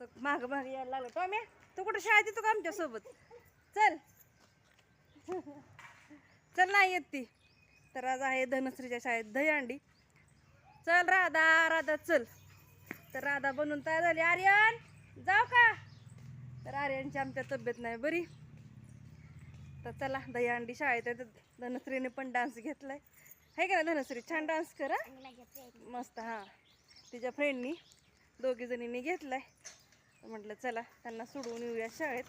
तर माग माग यायला लागलं. टॉम्या तू कुठं शाळेत येतो का आमच्यासोबत चल. चल नाही येत ती. तर आज आहे धनश्रीच्या शाळेत दहीहंडी चल राधा राधा चल. तर राधा बनून तयार झाली. आर्यन जाऊ का? तर आर्यनची आमच्या तब्येत नाही बरी. तर चला दहीहंडी शाळेत आहे तर धनश्रीने पण डान्स घेतलाय. आहे का ना धनश्री? छान डान्स करा मस्त हां. तिच्या फ्रेंडनी दोघी जणींनी घेतलाय. तर म्हटलं चला त्यांना सोडवून येऊया शाळेत.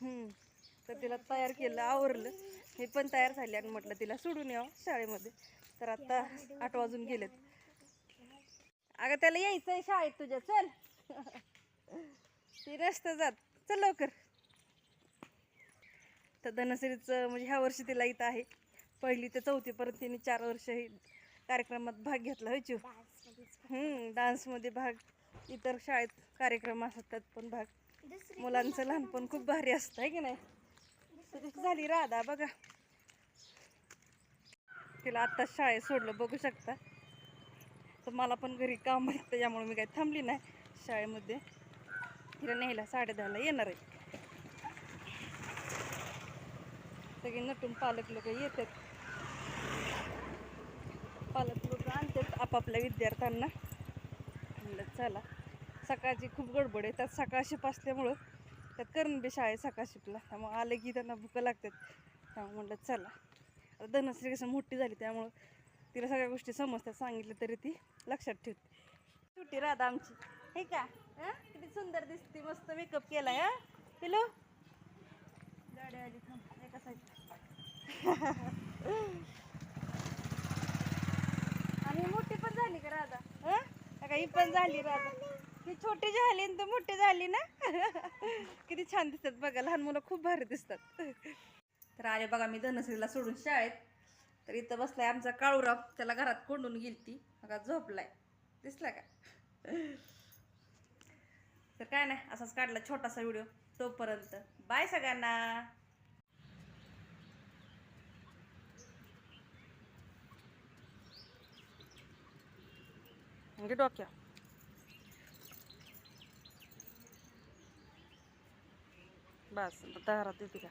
हम्म. तर तिला तयार केलं आवरलं. मी पण तयार झाली आणि म्हटलं तिला सोडून यावं शाळेमध्ये. तर आता आठ वाजून गेलेत. अगं त्याला यायचं आहे शाळेत तुझ्या. चल. ती नसतं जात. चल लवकर. तर धनश्रीचं म्हणजे ह्या वर्षी तिला इथं आहे. पहिली ते चौथीपर्यंत तिने चार वर्ष हे कार्यक्रमात भाग घेतला होय हम्म डान्समध्ये भाग. इतर शाळेत कार्यक्रम असतात पण भाग. मुलांचं लहानपण खूप भारी असतं आहे की नाही? झाली राधा बघा. तिला आत्ताच शाळेत सोडलं बघू शकता. तर मला पण घरी काम आहे त्याच्यामुळे मी काही थांबली नाही शाळेमध्ये. तिला न्यायला साडे दहाला येणार आहे. सगळे नटून पालक लोक येतात. पालक लोक आणतात आपापल्या विद्यार्थ्यांना. म्हणलं चला. सकाळची खूप गडबड आहे. त्यात सकाळ शिप असल्यामुळं त्यात करण बी शाळेत सकाळ शिपला त्यामुळं आले की त्यांना भुकं लागतात. त्यामुळे म्हणलं चला. आता धनश्री कसं मोठी झाली त्यामुळं तिला सगळ्या गोष्टी समजतात. सांगितलं तरी ती लक्षात ठेवते. सुट्टी राधा आमची. हे का? हं? किती सुंदर दिसते. मस्त मेकअप केला हा? हॅलो गाडी आली थांब. एका साईड आणि मोठी पण झाली का राधा? हां? काही पण झाली राधा. ही छोटी झाली आणि मोठी झाली ना? किती छान दिसतात बघा लहान मुलं खूप भारी दिसतात. तर आले बघा मी धनश्रीला सोडून शाळेत. तर इथं बसलाय आमचा काळूराव त्याला घरात कोंडून गेलती. बघा झोपलाय. दिसला का? तर काय नाही असाच काढला छोटासा व्हिडिओ तोपर्यंत. बाय सगळ्यांना. डोक्या बस दारात येते का?